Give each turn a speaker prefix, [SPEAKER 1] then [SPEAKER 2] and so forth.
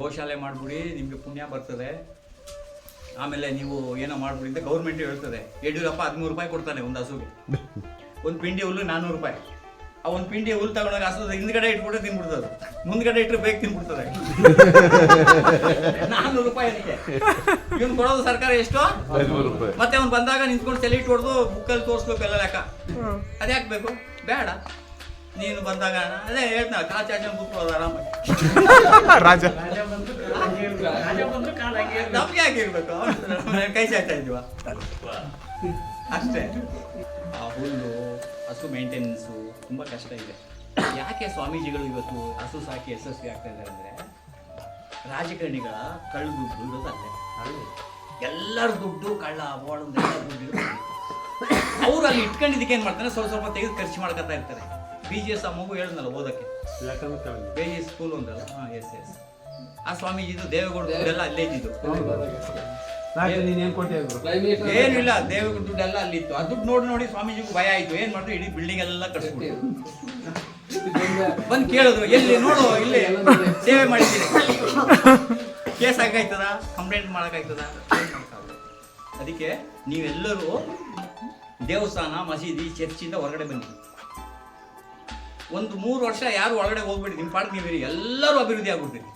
[SPEAKER 1] ಗೋಶಾಲೆ ಮಾಡ್ಬಿಡಿ ನಿಮಗೆ ಪುಣ್ಯ ಬರ್ತದೆ. ಆಮೇಲೆ ನೀವು ಏನೋ ಮಾಡ್ಬಿಡಿ ಅಂತ ಗೌರ್ಮೆಂಟ್ ಹೇಳ್ತದೆ. ಯಡಿಯೂರಪ್ಪ ಹದಿಮೂರು ರೂಪಾಯಿ ಕೊಡ್ತಾನೆ ಒಂದು ಹಸುಗೆ. ಒಂದು ಪಿಂಡಿ ಹುಲ್ಲು ನಾನ್ನೂರು ರೂಪಾಯಿ. ಆ ಒಂದು ಪಿಂಡಿ ಹುಲ್ಲು ತಗೊಂಡಾಗ ಹಸು ಹಿಂದ್ಗಡೆ ಇಟ್ಬಿಟ್ಟು ತಿನ್ಬಿಡ್ತದೆ ಮುಂದ್ಗಡೆ ಇಟ್ಟರೆ ಬೇಗ ತಿನ್ಬಿಡ್ತದೆ. ನಾನ್ನೂರು ರೂಪಾಯಿ ಅದಕ್ಕೆ. ಇವ್ನು ಕೊಡೋದು ಸರ್ಕಾರ ಎಷ್ಟು? ಮತ್ತೆ ಅವ್ನು ಬಂದಾಗ ನಿಂತ್ಕೊಂಡು ಸೆಲೆಕ್ಟ್ ಹೊಡೆದು ಬುಕ್ಕಲ್ಲಿ ತೋರಿಸ್ಬೇಕು ಎಲ್ಲ ಲೆಕ್ಕ. ಅದ್ಯಾಕೆ ಬೇಕು ಬೇಡ. ನೀನು ಬಂದಾಗ ಅದೇ ಹೇಳ್ತಾನೆ ಕಾಚಾಚ ಬುಕ್ ಕೂತ್ಕೊಳ್ಳೋದು ಆರಾಮಾಗಿ.
[SPEAKER 2] ರಾಜ.
[SPEAKER 1] ನಮ್ಗೆ ಯಾಕೆ ಇರ್ಬೇಕು ಕೈ ಚಾಚಾ ಇದ್ವಾ ಅಷ್ಟೇ. ಆ ಹುಲ್ಲು ಹಸು ಮೇಂಟೆನೆನ್ಸು ತುಂಬ ಕಷ್ಟ ಇದೆ. ಯಾಕೆ ಸ್ವಾಮೀಜಿಗಳು ಇವತ್ತು ಹಸು ಸಾಕಿ ಯಶಸ್ವಿ ಆಗ್ತಾ ಇದ್ದಾರೆ ಅಂದರೆ ರಾಜಕಾರಣಿಗಳ ಕಳ್ಳು ದುಡ್ಡು ಇರೋದು ಅಲ್ಲೇ. ಎಲ್ಲರ ದುಡ್ಡು ಕಳ್ಳ ಅವಾರ್ಡ್ ಎಲ್ಲ ದುಡ್ಡು. ಅವ್ರು ಅಲ್ಲಿ ಇಟ್ಕೊಂಡಿದ್ದಕ್ಕೆ ಏನು ಮಾಡ್ತಾರೆ? ಸ್ವಲ್ಪ ಸ್ವಲ್ಪ ತೆಗೆದು ಖರ್ಚು ಮಾಡ್ಕೊತಾ ಇರ್ತಾರೆ. ಬಿ ಜಿ ಎಸ್ ಆ ಮಗು ಹೇಳಿದ್ನಲ್ಲ ಓದಕ್ಕೆ? ಬಿ ಜಿ ಸ್ಕೂಲ್ ಒಂದಲ್ಲ? ಹಾಂ ಎಸ್ ಎಸ್ ಆ ಸ್ವಾಮೀಜಿದು ದೇವೇಗೌಡ ದುಡ್ಡೆಲ್ಲ ಅಲ್ಲೇ ಇದ್ದಿದ್ದು. ಏನಿಲ್ಲ ದೇವೇಗೌಡ ದುಡ್ಡೆಲ್ಲ ಅಲ್ಲಿತ್ತು. ಆ ದುಡ್ಡು ನೋಡಿ ನೋಡಿ ಸ್ವಾಮೀಜಿಗೂ ಭಯ ಆಯ್ತು. ಏನ್ ಮಾಡಿದ್ರು? ಇಡೀ ಬಿಲ್ಡಿಂಗ್ ಎಲ್ಲ ಕಟ್ಸ್ಬಿಟ್ಟು ಬಂದು ಕೇಳಿದ್ರು ಎಲ್ಲಿ ನೋಡು ಇಲ್ಲಿ ಸೇವೆ ಮಾಡಿದ್ದೀನಿ ಕೇಸ್ ಹಾಕಾಯ್ತದ ಕಂಪ್ಲೇಂಟ್ ಮಾಡೋಕ್ಕಾಯ್ತದ. ಅದಕ್ಕೆ ನೀವೆಲ್ಲರೂ ದೇವಸ್ಥಾನ ಮಸೀದಿ ಚರ್ಚಿಂದ ಹೊರಗಡೆ ಬನ್ನಿ. ಒಂದು ಮೂರು ವರ್ಷ ಯಾರು ಒಳಗಡೆ ಹೋಗ್ಬೇಡಿ. ನಿಮ್ಮ ಪಾಡಿಗೆ ನೀವಿರಿ. ಎಲ್ಲರೂ ಅಭಿವೃದ್ಧಿ ಆಗ್ಬಿಡ್ತೀರಿ.